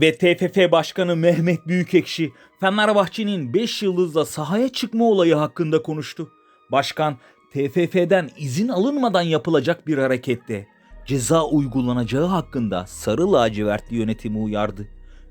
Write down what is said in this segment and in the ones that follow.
Ve TFF Başkanı Mehmet Büyükekşi Fenerbahçe'nin 5 yıldızla sahaya çıkma olayı hakkında konuştu. Başkan TFF'den izin alınmadan yapılacak bir harekette ceza uygulanacağı hakkında sarı lacivertli yönetimi uyardı.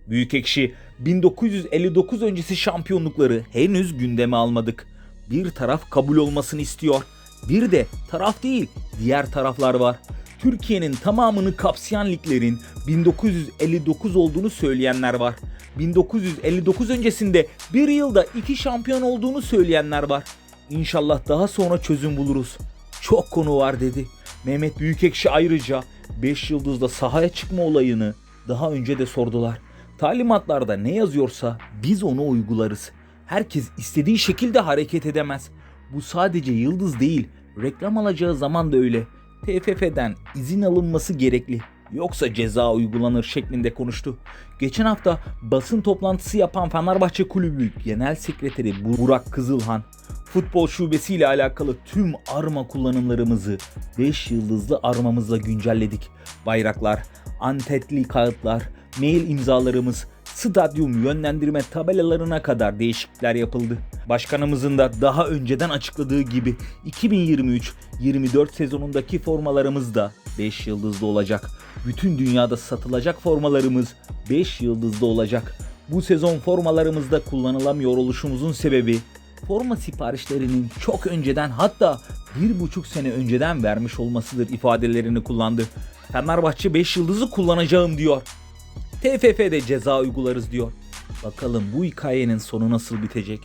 Büyükekşi 1959 öncesi şampiyonlukları henüz gündeme almadık. Bir taraf kabul olmasını istiyor. Bir de taraf değil diğer taraflar var. Türkiye'nin tamamını kapsayan liglerin 1959 olduğunu söyleyenler var. 1959 öncesinde bir yılda iki şampiyon olduğunu söyleyenler var. İnşallah daha sonra çözüm buluruz. Çok konu var dedi. Mehmet Büyükekşi ayrıca 5 yıldızda sahaya çıkma olayını daha önce de sordular. Talimatlarda ne yazıyorsa biz onu uygularız. Herkes istediği şekilde hareket edemez. Bu sadece yıldız değil, reklam alacağı zaman da öyle. TFF'den izin alınması gerekli. Yoksa ceza uygulanır şeklinde konuştu. Geçen hafta basın toplantısı yapan Fenerbahçe Kulübü Genel Sekreteri Burak Kızılhan, futbol şubesi ile alakalı tüm arma kullanımlarımızı 5 yıldızlı armamızla güncelledik. Bayraklar, antetli kağıtlar, mail imzalarımız, stadyum yönlendirme tabelalarına kadar değişiklikler yapıldı. Başkanımızın da daha önceden açıkladığı gibi 2023-24 sezonundaki formalarımız da 5 yıldızlı olacak. Bütün dünyada satılacak formalarımız 5 yıldızlı olacak. Bu sezon formalarımızda kullanılamıyor oluşumuzun sebebi forma siparişlerinin çok önceden hatta bir buçuk sene önceden vermiş olmasıdır ifadelerini kullandı. Fenerbahçe 5 yıldızı kullanacağım diyor. TFF'de ceza uygularız diyor. Bakalım bu hikayenin sonu nasıl bitecek?